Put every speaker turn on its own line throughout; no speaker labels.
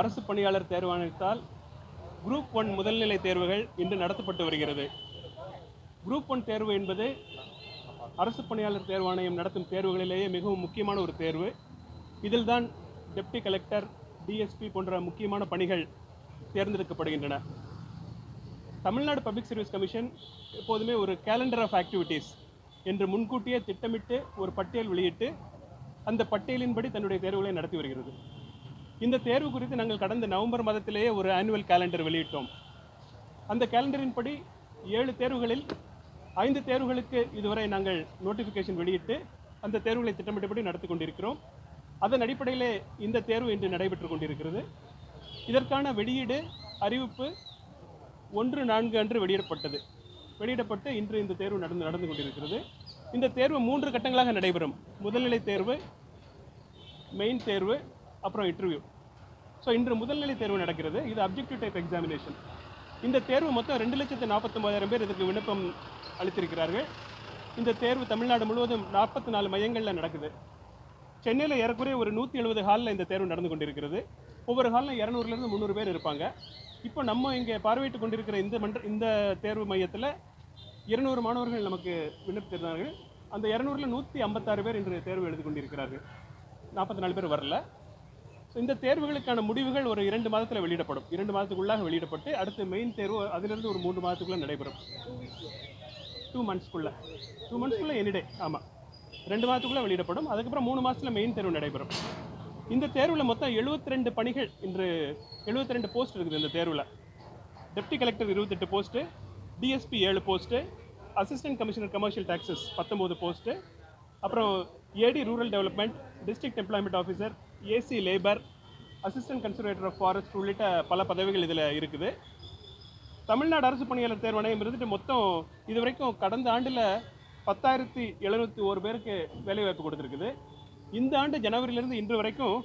அரசு பணியாளர் தேர்வாணையத்தால் group one முதல்நிலை தேர்வுகள் இன்று நடத்தப்பட்டு வருகிறது. குரூப் ஒன் தேர்வு என்பது அரசு பணியாளர் தேர்வாணையம் நடத்தும் தேர்வுகளிலேயே மிகவும் முக்கியமான ஒரு தேர்வு. இதில் தான் டெப்டி கலெக்டர் டிஎஸ்பி போன்ற முக்கியமான பணிகள் தேர்ந்தெடுக்கப்படுகின்றன. தமிழ்நாடு பப்ளிக் சர்வீஸ் கமிஷன் எப்போதுமே ஒரு கேலண்டர் ஆஃப் ஆக்டிவிட்டீஸ் என்று முன்கூட்டியே திட்டமிட்டு ஒரு பட்டியல் வெளியிட்டு அந்த பட்டியலின்படி தன்னுடைய தேர்வுகளை நடத்தி வருகிறது. இந்த தேர்வு குறித்து நாங்கள் கடந்த நவம்பர் மாதத்திலேயே ஒரு ஆனுவல் கேலண்டர் வெளியிட்டோம். அந்த கேலண்டரின் படி ஏழு தேர்வுகளில் ஐந்து தேர்வுகளுக்கு இதுவரை நாங்கள் நோட்டிஃபிகேஷன் வெளியிட்டு அந்த தேர்வுகளை திட்டமிட்டபடி நடத்தி கொண்டிருக்கிறோம். அதன் அடிப்படையிலே இந்த தேர்வு இன்று நடைபெற்று கொண்டிருக்கிறது. இதற்கான வெளியீடு அறிவிப்பு ஒன்று நான்கு அன்று வெளியிடப்பட்டது. வெளியிடப்பட்டு இன்று இந்த தேர்வு நடந்து நடந்து கொண்டிருக்கிறது. இந்த தேர்வு மூன்று கட்டங்களாக நடைபெறும். முதல்நிலை தேர்வு மெயின் தேர்வு அப்புறம் இன்டர்வியூ ஸோ இன்று முதல்நிலை தேர்வு நடக்கிறது. இது அப்ஜெக்டிவ் டைப் எக்ஸாமினேஷன் இந்த தேர்வு மொத்தம் ரெண்டு லட்சத்து நாற்பத்தொம்பதாயிரம் பேர் இதுக்கு விண்ணப்பம் அளித்திருக்கிறார்கள். இந்த தேர்வு தமிழ்நாடு முழுவதும் நாற்பத்தி நாலு மையங்களில் நடக்குது. சென்னையில் ஏறக்குறைய ஒரு நூற்றி எழுபது ஹாலில் இந்த தேர்வு நடந்து கொண்டிருக்கிறது. ஒவ்வொரு ஹாலில் இரநூறுலேருந்து முந்நூறு பேர் இருப்பாங்க. இப்போ நம்ம இங்கே பார்வையிட்டு கொண்டிருக்கிற இந்த மன்ற இந்த தேர்வு மையத்தில் இருநூறு மாணவர்கள் நமக்கு விண்ணப்பித்திருந்தார்கள் அந்த இரநூறுல நூற்றி ஐம்பத்தாறு பேர் இன்று தேர்வு எழுதி கொண்டிருக்கிறார்கள். நாற்பத்தி நாலு பேர் வரல. ஸோ இந்த தேர்வுகளுக்கான முடிவுகள் ஒரு இரண்டு மாதத்தில் வெளியிடப்படும். இரண்டு மாதத்துக்குள்ளாக வெளியிடப்பட்டு அடுத்து மெயின் தேர்வு அதிலிருந்து ஒரு மூன்று மாதத்துக்குள்ளே நடைபெறும். டூ மந்த்ஸ்க்குள்ளே டூ மந்த்ஸ்க்குள்ளே எனிடே ஆமாம் ரெண்டு மாதத்துக்குள்ளே வெளியிடப்படும். அதுக்கப்புறம் மூணு மாதத்தில் மெயின் தேர்வு நடைபெறும். இந்த தேர்வில் மொத்தம் 72 ரெண்டு பணிகள் இன்று 72 ரெண்டு போஸ்ட் இருக்குது இந்த தேர்வில். டெப்டி கலெக்டர் இருபத்தெட்டு போஸ்ட்டு டிஎஸ்பி ஏழு post assistant commissioner commercial taxes பத்தொம்போது போஸ்ட்டு அப்புறம் AD rural development district employment officer AC labour assistant conservator of forest உள்ளிட்ட பல பதவிகள் இதில் இருக்குது. தமிழ்நாடு அரசு பணியாளர் தேர்வாணையம் இருந்துட்டு மொத்தம் இது வரைக்கும் கடந்த ஆண்டில் பத்தாயிரத்தி எழுநூற்றி ஒரு பேருக்கு வேலைவாய்ப்பு கொடுத்துருக்குது. இந்த ஆண்டு ஜனவரியிலிருந்து இன்று வரைக்கும்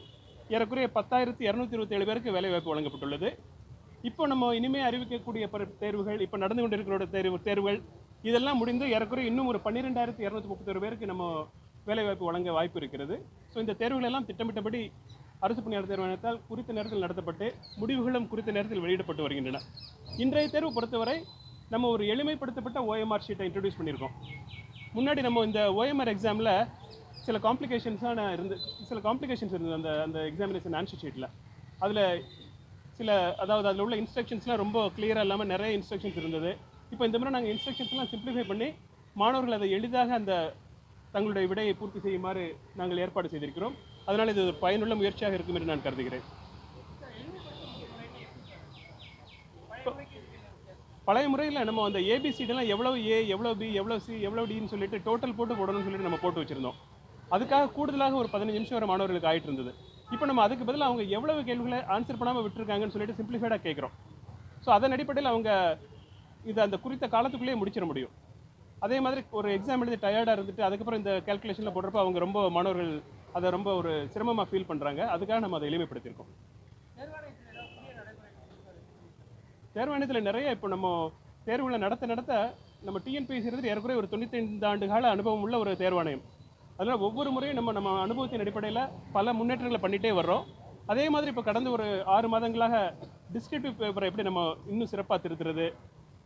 ஏறக்குறைய பத்தாயிரத்தி இரநூத்தி இருபத்தேழு பேருக்கு வேலைவாய்ப்பு வழங்கப்பட்டுள்ளது. இப்போ நம்ம இனிமேல் அறிவிக்கக்கூடிய தேர்வுகள் இப்போ நடந்து கொண்டிருக்கிற தேர்வு தேர்வுகள் இதெல்லாம் முடிந்து ஏறக்குறைய இன்னும் ஒரு பன்னிரெண்டாயிரத்தி இரநூத்தி முப்பத்தொரு பேருக்கு நம்ம வேலைவாய்ப்பு வழங்க வாய்ப்பு இருக்கிறது. ஸோ இந்த தேர்வுகள் எல்லாம் திட்டமிட்டபடி அரசு பணியாளர் தேர்வாணையத்தால் குறித்த நேரத்தில் நடத்தப்பட்டு முடிவுகளும் குறித்த நேரத்தில் வெளியிடப்பட்டு வருகின்றன. இன்றைய தேர்வு பொறுத்தவரை நம்ம ஒரு எளிமைப்படுத்தப்பட்ட ஓஎம்ஆர் ஷீட்டை இன்ட்ரடியூஸ் பண்ணியிருக்கோம். முன்னாடி நம்ம இந்த ஓஎம்ஆர் எக்ஸாமில் சில காம்ப்ளிகேஷன்ஸான இருந்து சில காம்ப்ளிகேஷன்ஸ் இருந்தது அந்த அந்த எக்ஸாமினேஷன் ஆன்சர் ஷீட்டில் அதில் சில அதாவது அதில் உள்ள இன்ஸ்ட்ரக்ஷன்ஸ்லாம் ரொம்ப கிளியராக இல்லாமல் நிறைய இன்ஸ்ட்ரக்ஷன்ஸ் இருந்தது. இப்போ இந்த மாதிரி நாங்கள் இன்ஸ்ட்ரக்ஷன்ஸ்லாம் சிம்பிளிஃபை பண்ணி மாணவர்கள் அதை எளிதாக அந்த தங்களுடைய விடையை பூர்த்தி செய்யுமாறு நாங்கள் ஏற்பாடு செய்திருக்கிறோம். அதனால் இது ஒரு பயனுள்ள முயற்சியாக இருக்கும் என்று நான் கருதுகிறேன். பழைய முறையில் நம்ம அந்த ஏபிசிடெல்லாம் எவ்வளோ ஏ எவ்வளோ பி எவ்வளோ சி எவ்வளோ டின்னு சொல்லிட்டு டோட்டல் போட்டு போடணும்னு சொல்லிட்டு நம்ம போட்டு வச்சிருந்தோம். அதுக்காக கூடுதலாக ஒரு பதினஞ்சு நிமிஷம் வர மாணவர்களுக்கு ஆயிட்டு இருந்தது. இப்போ நம்ம அதுக்கு பதிலாக அவங்க எவ்வளவு கேள்விகளை ஆன்சர் பண்ணாமல் விட்டுருக்காங்கன்னு சொல்லிட்டு சிம்பிளிஃபைடாக கேட்குறோம். ஸோ அதன் அடிப்படையில் அவங்க இது அந்த குறித்த காலத்துக்குள்ளேயே முடிச்சிட முடியும். அதே மாதிரி ஒரு எக்ஸாம் எழுதி டயர்டாக இருந்துட்டு அதுக்கப்புறம் இந்த கேல்குலேஷனில் போடுறப்ப அவங்க ரொம்ப மாணவர்கள் அதை ரொம்ப ஒரு சிரமமாக ஃபீல் பண்ணுறாங்க அதுக்காக நம்ம அதை எளிமைப்படுத்தியிருக்கோம். தேர்வாணையத்தில் நிறைய இப்போ நம்ம தேர்வுகளை நடத்த நடத்த நம்ம டிஎன்பிஎஸ்சி இருந்துட்டு ஒரு தொண்ணூத்தைந்து ஆண்டு கால அனுபவம் உள்ள ஒரு தேர்வாணையம். அதனால் ஒவ்வொரு முறையும் நம்ம நம்ம அனுபவத்தின் அடிப்படையில் பல முன்னேற்றங்களை பண்ணிகிட்டே வர்றோம். அதே மாதிரி இப்போ கடந்த ஒரு ஆறு மாதங்களாக டிஸ்கிரிப்டிவ் பேப்பரை எப்படி நம்ம இன்னும் சிறப்பாக திருத்துறது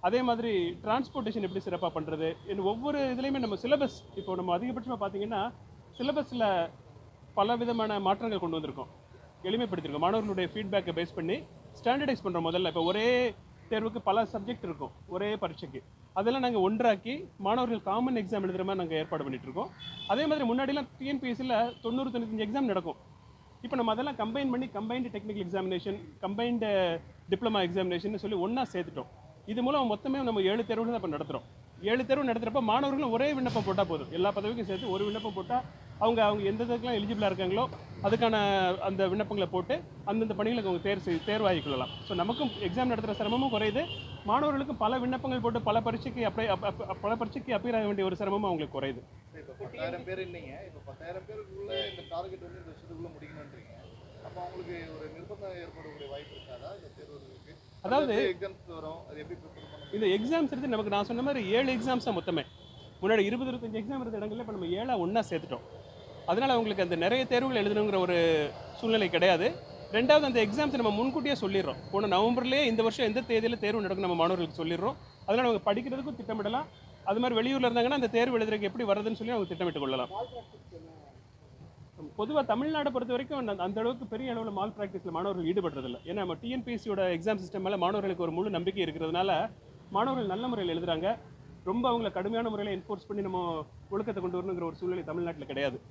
அதே மாதிரி டிரான்ஸ்போர்ட்டேஷன் எப்படி சிறப்பாக பண்ணுறது இன்னும் ஒவ்வொரு இதுலேயுமே நம்ம சிலபஸ் இப்போ நம்ம அதிகபட்சமாக பார்த்தீங்கன்னா சிலபஸில் பல விதமான மாற்றங்கள் கொண்டு வந்திருக்கோம். எளிமைப்படுத்தியிருக்கோம் மாணவர்களுடைய ஃபீட்பேக்கை பேஸ் பண்ணி ஸ்டாண்டர்டைஸ் பண்ணுறோம் முதல்ல. இப்போ ஒரே தேர்வுக்கு பல சப்ஜெக்ட் இருக்கும். ஒரே பரீட்சைக்கு. அதெல்லாம் நாங்கள் ஒன்றாக்கி மாணவர்கள் காமன் எக்ஸாம் எழுதுகிற மாதிரி நாங்கள் ஏற்பாடு பண்ணிகிட்டு இருக்கோம். அதே மாதிரி முன்னாடிலாம் டிஎன்பிஎஸ்சியில் தொண்ணூறு தொண்ணூத்தஞ்சு எக்ஸாம் நடக்கும். இப்போ நம்ம அதெல்லாம் கம்பைன் பண்ணி combined technical examination combined diploma examination சொல்லி ஒன்றா சேர்த்துட்டோம். இது மூலம் மொத்தமே நம்ம ஏழு தேர்வுகள் தான் இப்போ நடத்துகிறோம் ஏழு தேர்வு நடத்துகிறப்ப மாணவர்களும் ஒரே விண்ணப்பம் போட்டால் போதும். எல்லா பதவிக்கும் சேர்த்து ஒரு விண்ணப்பம் போட்டால் அவங்க அவங்க எந்த இதுக்கெல்லாம் எலிஜிபிளாக இருக்காங்களோ அதுக்கான அந்த விண்ணப்பங்களை போட்டு அந்தந்த பணிகளுக்கு அவங்க தேர்வு செய்து தேர்வாகி கொள்ளலாம். ஸோ நமக்கும் எக்ஸாம் நடத்துகிற சிரமமும் குறையுது. மாணவர்களுக்கும் பல விண்ணப்பங்கள் போட்டு பல பரீட்சைக்கு அப்ளை அப்- பல பரீட்சைக்கு அப்பியர் ஆக வேண்டிய ஒரு சிரமமும் அவங்களுக்கு குறையுது.
பேர் இல்லைங்க. இப்போ பத்தாயிரம் பேருக்குள்ள இந்த டார்கெட் வந்து இந்த வருஷத்துக்குள்ளே முடிக்கணுன்றீங்க அப்போ அவங்களுக்கு ஒரு நிர்பந்தம் ஏற்படக்கூடிய வாய்ப்பு இருக்காதா?
அதாவது இந்த எக்ஸாம்ஸ் எடுத்து நமக்கு நான் சொன்ன மாதிரி ஏழு எக்ஸாம்ஸ் தான் மொத்தமே. முன்னாடி இருபது இருபத்தஞ்சு எக்ஸாம் இருந்த இடங்கள்ல இப்போ நம்ம ஏழா ஒன்றா சேர்த்துட்டோம். அதனால் அவங்களுக்கு அந்த நிறைய தேர்வுகள் எழுதணுங்கிற ஒரு சூழ்நிலை கிடையாது. ரெண்டாவது அந்த எக்ஸாம்ஸ் நம்ம முன்கூட்டியே சொல்லிடுறோம். போன நவம்பர்லேயே இந்த வருஷம் எந்த தேதியில் தேர்வு நடக்கும் நம்ம மாணவர்களுக்கு சொல்லிடுறோம். அதனால் அவங்க படிக்கிறதுக்கும் திட்டமிடலாம். அது மாதிரி வெளியூரில் இருந்தாங்கன்னா அந்த தேர்வு எழுதுறதுக்கு எப்படி வருதுன்னு சொல்லி அவங்க திட்டமிட்டு கொள்ளலாம். பொதுவாக தமிழ்நாடை பொறுத்த வரைக்கும் அந்த- அந்த அளவுக்கு பெரிய அளவில் மால் ப்ராக்டிஸில் மாணவர்கள் ஈடுபடுறதில்ல. ஏன்னா நம்ம டிஎன்பிஎஸ்சியோட எக்ஸாம் சிஸ்டம் மேலே மாணவர்களுக்கு ஒரு முழு நம்பிக்கை இருக்கிறதுனால மாணவர்கள் நல்ல முறையில் எழுதுறாங்க. ரொம்ப அவங்கள கடுமையான முறையில் என்ஃபோர்ஸ் பண்ணி நம்ம ஒழுக்கத்தை கொண்டு வரணுங்கிற ஒரு சூழ்நிலை தமிழ்நாட்டில் கிடையாது.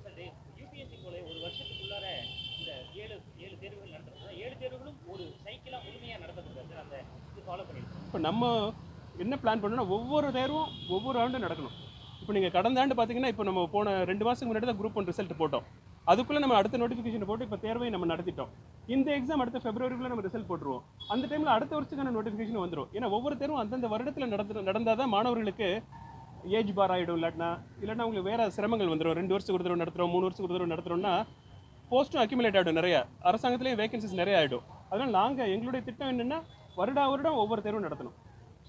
இப்போ நம்ம என்ன பிளான் பண்ணோம்னா ஒவ்வொரு தேர்வும் ஒவ்வொரு ஆண்டும் நடக்கணும். இப்போ நீங்கள் கடந்த ஆண்டு பார்த்தீங்கன்னா இப்போ நம்ம போன ரெண்டு மாதத்துக்கு முன்னாடி தான் குரூப் ஒன் ரிசல்ட் போட்டோம். அதுக்குள்ளே நம்ம அடுத்த நோட்டிஃபிகேஷன் போட்டு இப்போ தேர்வை நம்ம நடத்திட்டோம். இந்த எக்ஸாம் அடுத்த ஃபெப்ரவரிக்குள்ள நம்ம ரிசல்ட் போட்டுருவோம். அந்த டைமில் அடுத்த வருஷத்துக்கான நோட்டிஃபிகேஷன் வந்துடும் ஏன்னா ஒவ்வொரு தேர்வும் அந்தந்த வருடத்தில் நடந்து நடந்தால் தான் மாணவர்களுக்கு ஏஜ் பார் ஆகிடும் இல்லாட்டினா இல்லைன்னா அவங்களுக்கு வேறு சிரமங்கள் வந்துடும் ரெண்டு வருஷத்துக்கு ஒரு தடவை நடத்துகிறோம் மூணு வருஷத்துக்கு ஒரு தடவை நடத்துகிறோம்னா போஸ்ட்டும் அக்யூமுலேட் ஆகிடும் நிறைய. அரசாங்கத்திலேயே வேகன்சிஸ் நிறைய ஆகிடும் அதனால் நாங்கள் எங்களுடைய திட்டம் என்னென்னா வருடா வருடம் ஒவ்வொரு தேர்வும் நடத்தணும்.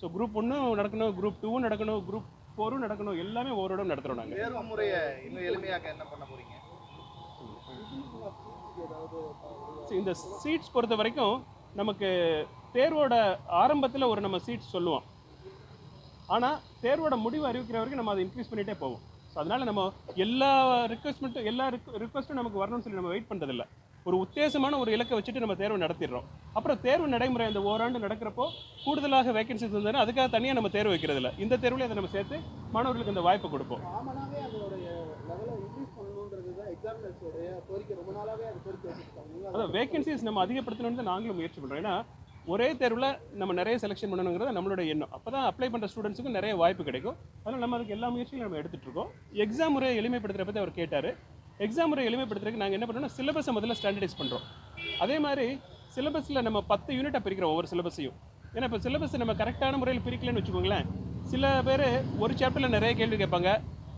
ஸோ குரூப் ஒன்றும் நடக்கணும் குரூப் டூவும் நடக்கணும் குரூப் ஃபோரும் நடக்கணும் எல்லாமே ஒவ்வொரு இடம் நடத்துகிறோம் நாங்கள்
தேர்வு முறையை இன்னும் எளிமையாக்க என்ன பண்ண போறீங்க?
இந்த சீட்ஸ் பொறுத்த வரைக்கும் நமக்கு தேர்வோட ஆரம்பத்தில் ஒரு நம்ம சீட்ஸ் சொல்லுவோம். ஆனால் தேர்வோட முடிவு அறிவிக்கிற வரைக்கும் நம்ம அதை இன்க்ரீஸ் பண்ணிகிட்டே போவோம். ஸோ அதனால் நம்ம எல்லா ரிக்வஸ்ட்மெண்ட்டும் எல்லா ரிக்வஸ்ட்டும் நமக்கு வரணும்னு சொல்லி நம்ம வெயிட் பண்ணுறதில்ல ஒரு உத்தேசமான ஒரு இலக்கை வச்சுட்டு நம்ம தேர்வு நடத்திடுறோம். அப்புறம் தேர்வு நடைமுறை அந்த ஓராண்டு நடக்கிறப்போ கூடுதலாக வேகன்சிஸ் இருந்ததுன்னா அதுக்காக தனியாக நம்ம தேர்வு வைக்கிறதில்ல. இந்த தேர்வுல அதை நம்ம சேர்த்து மாணவர்களுக்கு அந்த வாய்ப்பை கொடுப்போம். அதான் வேகன்சிஸ் நம்ம அதிகப்படுத்தணும்னு தான் நாங்களும் முயற்சி பண்ணுறோம் ஏன்னா ஒரே தேர்வில் நம்ம நிறைய செலெக்ஷன் பண்ணணுங்கிறது நம்மளோட எண்ணம். அப்போ தான் அப்ளை பண்ணுற ஸ்டூடெண்ட்ஸுக்கும் நிறைய வாய்ப்பு கிடைக்கும். அதனால் நம்ம அதுக்கு எல்லா முயற்சியும் நம்ம எடுத்துகிட்டு இருக்கோம். எக்ஸாம் முறையை எளிமைப்படுத்துகிற பற்றி அவர் கேட்டார். எக்ஸாம் முறை எளிமைப்படுத்துறதுக்கு நாங்கள் என்ன பண்ணுறோம்னா சிலபஸை முதல்ல ஸ்டாண்டர்டைஸ் பண்ணுறோம் அதே மாதிரி சிலபஸில் நம்ம பத்து யூனிட்டாக பிரிக்கிறோம் ஒவ்வொரு சிலபஸையும் ஏன்னா இப்போ சிலபஸை நம்ம கரெக்டான முறையில் பிரிக்கலன்னு வச்சுக்கோங்களேன் சில பேர் ஒரு சாப்டரில் நிறைய கேள்வி கேட்பாங்க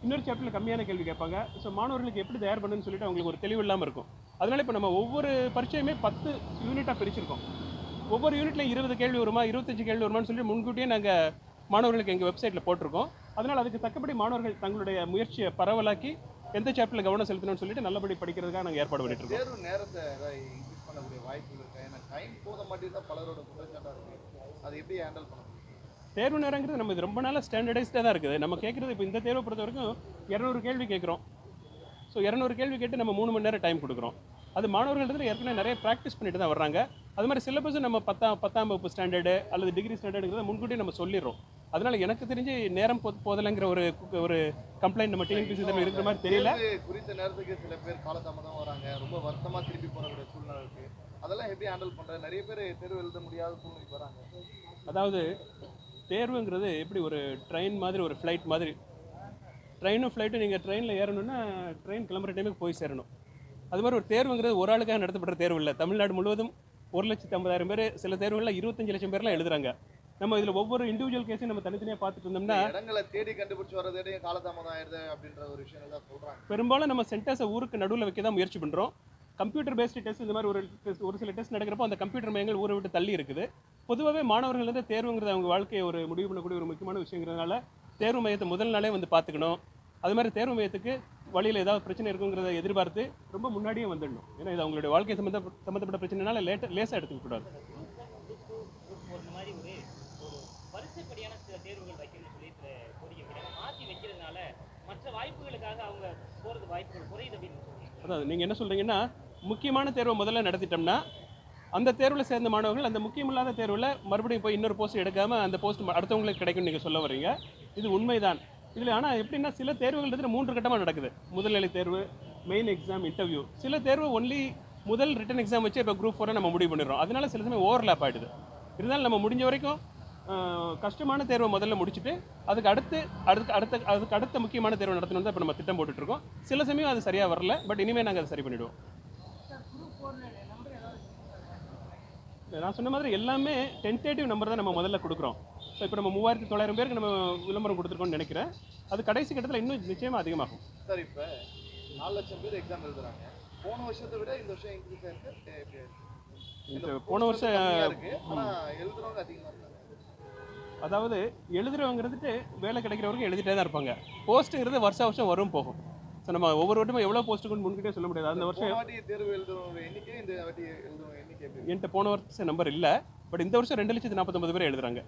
இன்னொரு சாப்டரில் கம்மியான கேள்வி கேட்பாங்க. ஸோ மாணவர்களுக்கு எப்படி தயார் பண்ணுன்னு சொல்லிட்டு அவங்களுக்கு ஒரு தெளிவு இல்லாமல் இருக்கும். அதனால இப்போ நம்ம ஒவ்வொரு பரீட்சையுமே பத்து யூனிட்டாக பிரிச்சிருக்கோம். ஒவ்வொரு யூனிட்லையும் இருபது கேள்வி வருமா இருபத்தஞ்சு கேள்வி வருமான்னு சொல்லி முன்கூட்டியே நாங்கள் மாணவர்களுக்கு எங்கள் வெப்சைட்டில் போட்டிருக்கோம். அதனால் அதுக்கு தக்கபடி மாணவர்கள் தங்களுடைய முயற்சியை பரவலாக்கி எந்த சாப்டரில் கவனம் செலுத்தணும்னு சொல்லிட்டு நல்லபடி படிக்கிறதுக்காக நாங்கள் ஏற்பாடு பண்ணிட்டு இருக்கோம்.
நேரத்தை இன்க்ரீஸ் பண்ணக்கூடிய வாய்ப்புகள் இருக்கா? ஏன்னா டைம் போத மாட்டேங்குது தான் பலரோட குற்றச்சாட்டாக இருக்கு. அதை எப்படி ஹேண்டில் பண்ண முடியும்?
தேர்வு நேரங்கிறது நம்ம இது ரொம்ப நாளாக ஸ்டாண்டர்டைஸ்டாக தான் இருக்குது. நம்ம கேட்குறது இப்போ இந்த தேர்வை பொறுத்த வரைக்கும் இரநூறு கேள்வி கேட்குறோம் ஸோ இரநூறு கேள்வி கேட்டு நம்ம மூணு மணி நேரம் டைம் கொடுக்குறோம். அது மாணவர்கள் ஏற்கனவே நிறைய ப்ராக்டிஸ் பண்ணிட்டு தான் வர்றாங்க. அது மாதிரி சிலபஸும் நம்ம பத்தாம் பத்தாம் வகுப்பு ஸ்டாண்டர்டு அல்லது டிகிரி ஸ்டாண்டர்டுங்கிறத முன்கூட்டியே நம்ம சொல்லிடுறோம். அதனால எனக்கு தெரிஞ்சு நேரம் போதலைங்கிற ஒரு ஒரு கம்ப்ளைண்ட் நம்ம டிஎன்பிசி இதில் இருக்கிற மாதிரி தெரியல.
குறித்த நேரத்துக்கு சில பேர் காலதாமதம் வராங்க ரொம்ப வருத்தமா திருப்பி போறக்கூடிய சூழ்நிலை இருக்கு. அதெல்லாம் எப்படி ஹேண்டில் பண்றது? நிறைய பேர் தேர்வு எழுத முடியாத சூழ்நிலைக்கு வராங்க.
அதாவது தேர்வுங்கிறது எப்படி ஒரு ட்ரெயின் மாதிரி ஒரு ஃப்ளைட் மாதிரி? ட்ரெயினும் ஃப்ளைட்டும் நீங்கள் ட்ரெயினில் ஏறணும்னா ட்ரெயின் கிளம்புற டைமுக்கு போய் சேரணும். அது மாதிரி ஒரு தேர்வுங்கிறது ஒரு ஆளுக்காக நடத்தப்படுற தேர்வு இல்லை. தமிழ்நாடு முழுவதும் ஒரு லட்சத்தி ஐம்பதாயிரம் பேர் சில தேர்வுகளில் இருபத்தஞ்சு லட்சம் பேர்லாம் எழுதுறாங்க. நம்ம இதில் ஒவ்வொரு இண்டிவிஜுவல் கேஸையும் நம்ம தனித்தனியாக பார்த்துட்டு இருந்தோம்னா
இடங்களை தேடி கண்டுபிடிச்சு வர்றதே காலதாமதம் ஆயிருது அப்படின்ற ஒரு விஷயம் தான் சொல்றாங்க.
பெரும்பாலும் நம்ம சென்டர்ஸை ஊருக்கு நடுவில் வைக்க தான் முயற்சி பண்ணுறோம் கம்ப்யூட்டர் பேஸ்டு டெஸ்ட் இந்த மாதிரி ஒரு test- ஒரு சில டெஸ்ட் நடக்கிறப்போ அந்த கம்ப்யூட்டர் மையங்கள் ஊரை விட்டு தள்ளி இருக்குது. பொதுவாகவே மாணவர்கள் வந்து தேர்வுங்கிறது அவங்க வாழ்க்கையை ஒரு முடிவு பண்ணக்கூடிய ஒரு முக்கியமான விஷயங்கிறதுனால தேர்வு மையத்தை முதல் நாளே வந்து பார்த்துக்கணும். அது மாதிரி தேர்வு மையத்துக்கு வழியில் ஏதாவது பிரச்சனை இருக்குங்கிறத எதிர்பார்த்து ரொம்ப முன்னாடியே வந்துடணும். ஏன்னா இது அவங்களுடைய வாழ்க்கை சம்மந்த சம்மந்தப்பட்ட பிரச்சனைனால லேட்ட லேசாக எடுத்துக்க கூடாது
ஒரு மாதிரி ஒரு ஒரு அதிகப்படியான சில தேர்வுகள் வைக்கணும்னு சொல்லி கோரிக்கை வைக்கிறாங்க மாற்றி வைக்கிறதுனால மற்ற வாய்ப்புகளுக்காக அவங்க போகிறது வாய்ப்புகள் குறையுது அப்படின்னு
அதாவது நீங்கள் என்ன சொல்கிறீங்கன்னா முக்கியமான தேர்வை முதல்ல நடத்திட்டோம்னா அந்த தேர்வில் சேர்ந்த மாணவர்கள் அந்த முக்கியமில்லாத தேர்வில் மறுபடியும் போய் இன்னொரு போஸ்ட் எடுக்காமல் அந்த போஸ்ட் அடுத்தவங்களுக்கு கிடைக்கும்னு நீங்கள் சொல்ல வர்றீங்க. இது உண்மைதான். இதில் ஆனால் எப்படின்னா சில தேர்வுகள் இதில் மூன்று கட்டமாக நடக்குது. முதல்நிலை தேர்வு மெயின் எக்ஸாம் இன்டர்வியூ சில தேர்வு ஒன்லி முதல் ரிட்டன் எக்ஸாம் வச்சு இப்போ குரூப் ஃபோரை நம்ம முடிவு பண்ணிடுறோம். அதனால சில சமயம் ஓவர்லேப் ஆகிடுது இருந்தாலும் நம்ம முடிஞ்ச வரைக்கும் கஷ்டமான தேர்வை முதல்ல முடிச்சுட்டு அதுக்கு அடுத்து அடுத்து அடுத்த அதுக்கு அடுத்த முக்கியமான தேர்வு நடத்தணும் தான் இப்போ நம்ம திட்டம் போட்டுட்டு இருக்கோம் சில சமயம் அது சரியாக வரல பட் இனிமேல் நாங்கள் அதை சரி பண்ணிவிடுவோம் நான் சொன்ன மாதிரி எல்லாமே டென்டேட்டிவ் நம்பர் தான் நம்ம முதல்ல கொடுக்குறோம். ஸோ இப்போ நம்ம மூவாயிரத்தி தொள்ளாயிரம் பேருக்கு நம்ம விளம்பரம் கொடுத்துருக்கோம்னு நினைக்கிறேன். அது கடைசி கட்டத்தில் இன்னும் நிச்சயமாக அதிகமாகும்.
சார் இப்போ நாலு லட்சம் பேர் எக்ஸாம் எழுதுறாங்க. போன வருஷத்தை விட இந்த வருஷம் இன்க்ரீஸ் ஆயிருக்கு.
போன வருஷம்
கம்மியா இருக்கு. ஆனா எழுதுறவங்க
அதாவது எழுதுறவங்கிறதுட்டு வேலை கிடைக்கிற வரைக்கும் எழுதிட்டே தான் இருப்பாங்க. போஸ்ட்டுங்கிறது வருஷம் வருஷம் வரும் போகும். ஸோ நம்ம ஒவ்வொரு வட்டமும் எவ்வளோ போஸ்ட்டுக்குன்னு முன்கிட்டே சொல்ல முடியாது. அந்த வருஷம்
தேர்வு எழுதுறவங்க எண்ணிக்கை இந்த வாட்டி எழுதுறவங்க எண்ணிக்கை?
என்கிட்ட போன வருஷம் நம்பர் இல்லை. பட் இந்த வருஷம் ரெண்டு லட்சத்தி நாற்பத்தொம்பது பேர் எழுதுறாங்க.